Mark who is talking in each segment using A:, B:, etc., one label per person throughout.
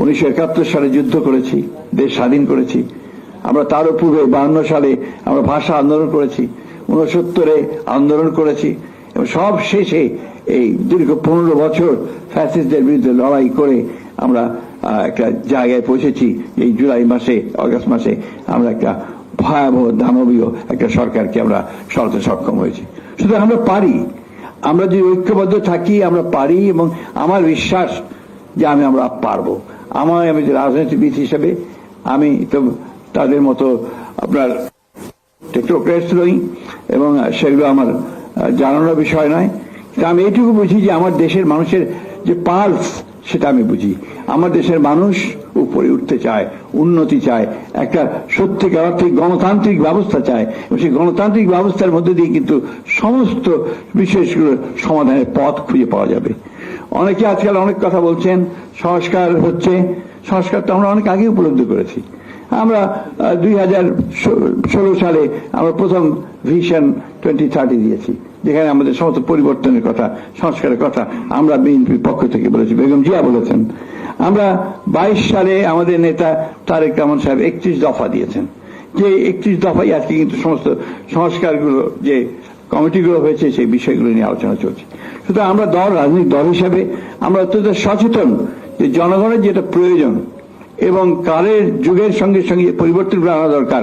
A: উনিশশো একাত্তর সালে যুদ্ধ করেছি, দেশ স্বাধীন করেছি। আমরা তারও পূর্বে বাহান্ন সালে আমরা ভাষা আন্দোলন করেছি উনসত্তরে আন্দোলন করেছি এবং সব শেষে এই দীর্ঘ পনেরো বছর ফ্যাসিস্টদের বিরুদ্ধে লড়াই করে আমরা একটা জায়গায় পৌঁছেছি। এই জুলাই মাসে আগস্ট মাসে আমরা একটা ভয়াবহ দানবীয় একটা সরকারকে আমরা সরাতে সক্ষম হয়েছি। শুধু আমরা পারি আমরা যদি ঐক্যবদ্ধ থাকি, আমরা পারি এবং আমার বিশ্বাস যে আমি, আমরা পারব। আমার আমি রাজনীতিবিদ হিসেবে আমি তো তাদের মতো আপনার টেকনোক্রেট নই এবং সেগুলো আমার জানানোর বিষয় নয়। কিন্তু আমি এইটুকু বুঝি যে আমার দেশের মানুষের যে পালস সেটা আমি বুঝি। আমার দেশের মানুষ উপরে উঠতে চায়, উন্নতি চায়, একটা সত্যিকার অর্থে গণতান্ত্রিক ব্যবস্থা চায়। এবং সেই গণতান্ত্রিক ব্যবস্থার মধ্যে দিয়ে কিন্তু সমস্ত বিষয়গুলোর সমাধানের পথ খুঁজে পাওয়া যাবে। অনেকে আজকাল অনেক কথা বলছেন, সংস্কার হচ্ছে সংস্কার তো আমরা অনেক আগে উপলব্ধি করেছি। আমরা দুই হাজার ষোলো সালে আমরা প্রথম ভিশন টোয়েন্টি থার্টি দিয়েছি। যেখানে আমাদের সমস্ত পরিবর্তনের কথা, সংস্কারের কথা আমরা বিএনপির পক্ষ থেকে বলেছি। বেগম জিয়া বলেছেন। আমরা বাইশ সালে আমাদের নেতা তারেক রহমান সাহেব একত্রিশ দফা দিয়েছেন। যে একত্রিশ দফাই আজকে কিন্তু সমস্ত সংস্কারগুলো, যে কমিটিগুলো হয়েছে, সেই বিষয়গুলো নিয়ে আলোচনা চলছে। সুতরাং আমরা দল, রাজনৈতিক দল হিসাবে আমরা অত্যন্ত সচেতন যে জনগণের যেটা প্রয়োজন এবং কালের যুগের সঙ্গে সঙ্গে পরিবর্তনগুলো আনা দরকার।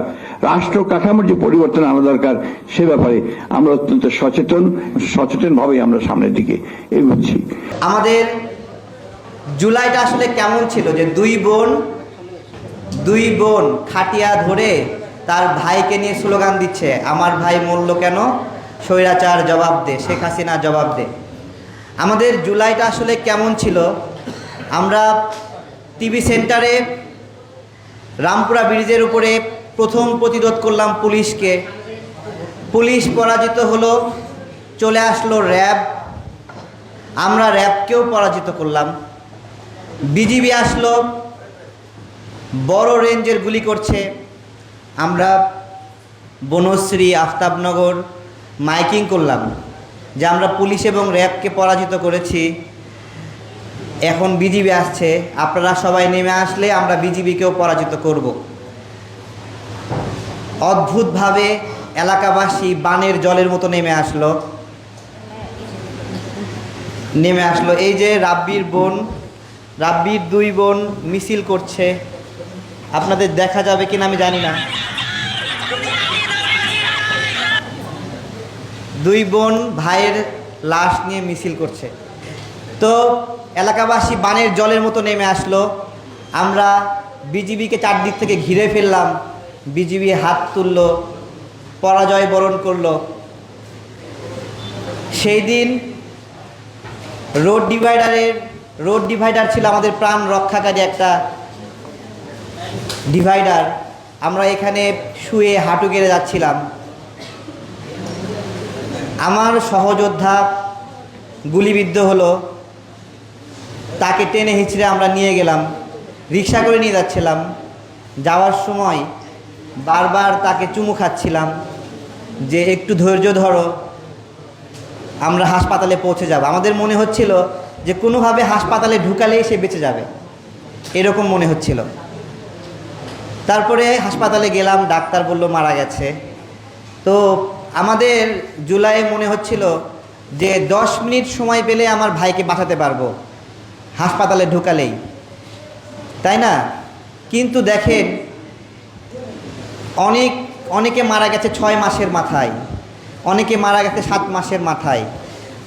A: রাষ্ট্র কাঠামোর যে পরিবর্তন আনা দরকার, সে ব্যাপারে আমরা অত্যন্ত সচেতন, সচেতনভাবেই আমরা সামনের দিকে এগোচ্ছি।
B: আমাদের জুলাইটা আসলে কেমন ছিল? যে দুই বোন দুই বোন খাটিয়া ধরে তার ভাইকে নিয়ে স্লোগান দিচ্ছে, আমার ভাই মরল কেন? স্বৈরাচার জবাব দে, শেখ হাসিনা জবাব দে। আমাদের জুলাইটা আসলে কেমন ছিল? আমরা টিভি সেন্টারে রামপুরা ব্রিজের উপরে প্রথম প্রতিরোধ করলাম পুলিশকে। পুলিশ পরাজিত হলো, চলে আসলো র্যাব। আমরা র্যাবকেও পরাজিত করলাম। বিজিবি আসলো, বড় রেঞ্জের গুলি করছে। আমরা বনশ্রী, আফতাবনগর মাইকিং করলাম, যে আমরা পুলিশ এবং র্যাবকে পরাজিত করেছি। এখন বিজিবি আসছে, আপনারা সবাই নেমে আসলে আমরা বিজিবিকেও পরাজিত করব। অদ্ভুতভাবে এলাকাবাসী বানের জলের মতো নেমে আসলো। নেমে আসলো। এই যে রাব্বির বোন, রাব্বির দুই বোন মিছিল করছে। আপনাদের দেখা যাবে কিনা আমি জানি না। দুই বোন ভাইয়ের লাশ নিয়ে মিছিল করছে। তো এলাকাবাসী বানের জলের মতো নেমে আসলো। আমরা বিজিবিকে চারদিক থেকে ঘিরে ফেললাম। বিজিবি হাত তুললো, পরাজয় বরণ করল। সেই দিন রোড ডিভাইডারের, রোড ডিভাইডার ছিল আমাদের প্রাণ রক্ষাকারী একটা ডিভাইডার। আমরা এখানে শুয়ে হাঁটু গেড়ে যাচ্ছিলাম। আমার সহযোদ্ধা গুলিবিদ্ধ হলো। তাকে টেনে হিঁচড়ে আমরা নিয়ে গেলাম। রিক্সা করে নিয়ে যাচ্ছিলাম। যাওয়ার সময় বারবার তাকে চুমু খাচ্ছিলাম যে, একটু ধৈর্য ধরো, আমরা হাসপাতালে পৌঁছে যাব। আমাদের মনে হচ্ছিল যে, কোনোভাবে হাসপাতালে ঢুকালেই সে বেঁচে যাবে। এরকম মনে হচ্ছিল। তারপরে হাসপাতালে গেলাম, ডাক্তার বলল, মারা গেছে। তো আমাদের জুলাই মনে হচ্ছিল যে, দশ মিনিট সময় পেলে আমার ভাইকে বাঁচাতে পারব। হাসপাতালে ঢুকালেই। তাই না? কিন্তু দেখেন, অনেক, অনেকে মারা গেছে ছয় মাসের মাথায়। অনেকে মারা গেছে সাত মাসের মাথায়।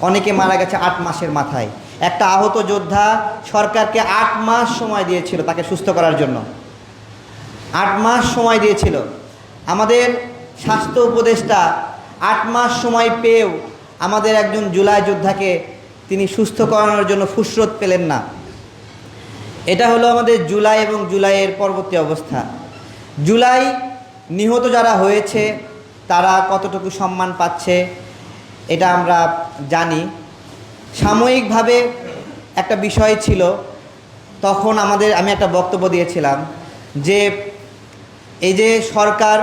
B: অনেকে মারা গেছে আট মাসের মাথায়। একটা আহত যোদ্ধা সরকারকে আট মাস সময় দিয়েছিল তাকে সুস্থ করার জন্য। আট মাস সময় দিয়েছিল। আমাদের স্বাস্থ্য উপদেষ্টা আট মাস সময় পেয়েও আমাদের একজন জুলাই যোদ্ধাকে তিনি সুস্থ করানোর জন্য ফুসরত পেলেন না। এটা হলো আমাদের জুলাই এবং জুলাইয়ের পরবর্তী অবস্থা। জুলাই নিহত যারা হয়েছে, তারা কতটুকু সম্মান পাচ্ছে, এটা আমরা জানি। সাময়িকভাবে একটা বিষয় ছিল, তখন আমাদের, আমি একটা বক্তব্য দিয়েছিলাম যে, এই যে সরকার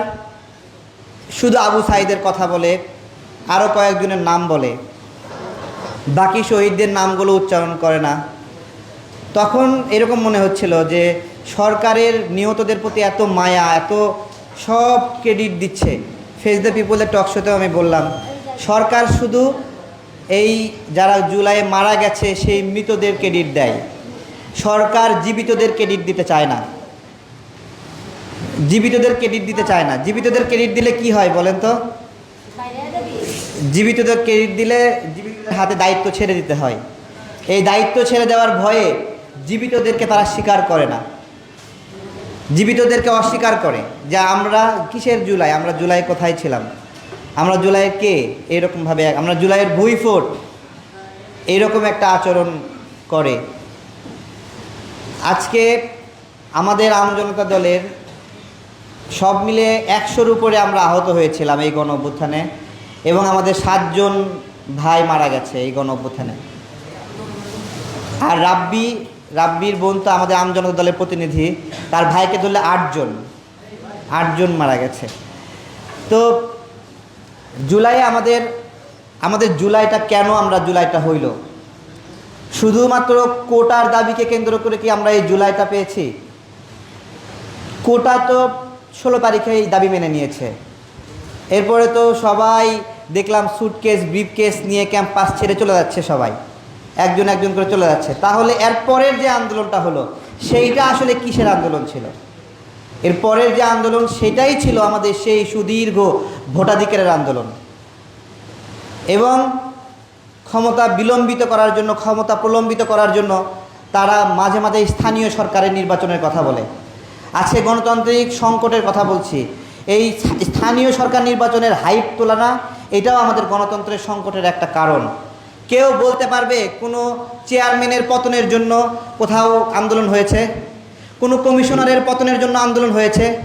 B: শুধু আবু সাইদের কথা বলে আরও কয়েকজনের নাম বলে বাকি শহীদদের নামগুলো উচ্চারণ করে না। তখন এরকম মনে হচ্ছিল যে সরকারের নিহতদের প্রতি এত মায়া এত সব ক্রেডিট দিচ্ছে। ফেস দ্য পিপলের টক শোতেও আমি বললাম সরকার শুধু এই যারা জুলাইয়ে মারা গেছে সেই মৃতদের ক্রেডিট দেয়। সরকার জীবিতদের ক্রেডিট দিতে চায় না। জীবিতদের ক্রেডিট দিতে চায় না। জীবিতদের ক্রেডিট দিলে কি হয় বলেন তো? জীবিতদের ক্রেডিট দিলে হাতে দায়িত্ব ছেড়ে দিতে হয়। এই দায়িত্ব ছেড়ে দেওয়ার ভয়ে জীবিতদেরকে তারা স্বীকার করে না। জীবিতদেরকে অস্বীকার করে যে আমরা কিসের জুলাই? আমরা জুলাই কোথায় ছিলাম? আমরা জুলাইয়ের কে? এইরকমভাবে আমরা জুলাইয়ের ভুই ফোট এইরকম একটা আচরণ করে। আজকে আমাদের আমজনতা দলের সব মিলে একশোর উপরে আমরা আহত হয়েছিলাম এই গণ এবং আমাদের সাতজন ভাই মারা গেছে এই গণ আর রাব্বি, রাব্বির বোন তো আমাদের আমজনতা দলের প্রতিনিধি, তার ভাইকে ধরলে আটজন আটজন মারা গেছে। তো জুলাই আমাদের আমাদের জুলাইটা কেন আমরা জুলাইটা হইল? শুধুমাত্র কোটার দাবিকে কেন্দ্র করে কি আমরা এই জুলাইটা পেয়েছি? কোটা তো ষোলো তারিখে এই দাবি মেনে নিয়েছে। এরপরে তো সবাই দেখলাম সুটকেস ব্রিফকেস নিয়ে ক্যাম্পাস ছেড়ে চলে যাচ্ছে সবাই। একজন একজন করে চলে যাচ্ছে। তাহলে এর পরের যে আন্দোলনটা হলো, সেইটা আসলে কিসের আন্দোলন ছিল? এর পরের যে আন্দোলন, সেটাই ছিল আমাদের সেই সুদীর্ঘ ভোটাধিকারের আন্দোলন। এবং ক্ষমতা বিলম্বিত করার জন্য, ক্ষমতা প্রলম্বিত করার জন্য তারা মাঝে মাঝে স্থানীয় সরকারের নির্বাচনের কথা বলে। আজকে গণতান্ত্রিক সংকটের কথা বলছি। এই স্থানীয় সরকার নির্বাচনের হাইপ তোলা না এটাও আমাদের গণতন্ত্রের সংকটের একটা কারণ। কেউ বলতে পারবে কোনো চেয়ারম্যানের পতনের জন্য কোথাও আন্দোলন হয়েছে? কোনো কমিশনারের পতনের জন্য আন্দোলন হয়েছে?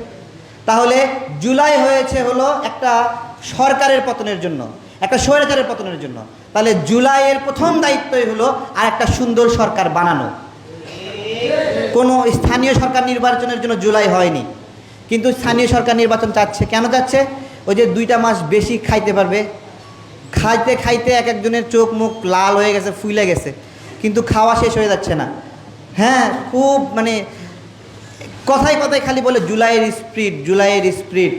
B: তাহলে জুলাই হয়েছে হলো একটা সরকারের পতনের জন্য, একটা স্বৈরাচারের পতনের জন্য। তাহলে জুলাইয়ের প্রথম দায়িত্বই হলো আর একটা সুন্দর সরকার বানানো। কোনো স্থানীয় সরকার নির্বাচনের জন্য জুলাই হয়নি। কিন্তু স্থানীয় সরকার নির্বাচন চাচ্ছে। কেন চাচ্ছে? ওই যে দুইটা মাস বেশি খাইতে পারবে। খাইতে খাইতে এক একজনের চোখ মুখ লাল হয়ে গেছে, ফুলে গেছে। কিন্তু খাওয়া শেষ হয়ে যাচ্ছে না। হ্যাঁ খুব মানে কথায় কথায় খালি বলে জুলাইয়ের স্প্রিট জুলাইয়ের স্প্রিট।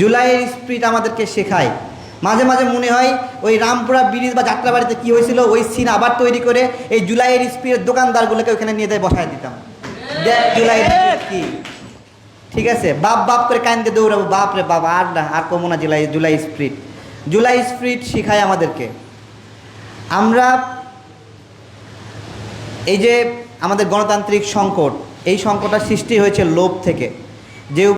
B: জুলাইয়ের স্প্রিট আমাদেরকে শেখায়। মাঝে মাঝে মনে হয় ওই রামপুরা ব্রিজ বা যাত্রাবাড়িতে কী হয়েছিল, ওই সিন আবার তৈরি করে এই জুলাইয়ের স্প্রিটের দোকানদারগুলোকে ওখানে নিয়ে যায় বসায় দিতাম। দেখ জুলাইয়ের কি। ঠিক আছে? বাপ বাপ করে কান্দে দৌড়াবো। বাপ রে বাপ, আর না, আর কমো না July July spirit. July spirit শিখায় আমাদেরকে। আমরা এই যে আমাদের গণতান্ত্রিক সংকট, এই সংকটটা সৃষ্টি হয়েছে লোভ থেকে। যে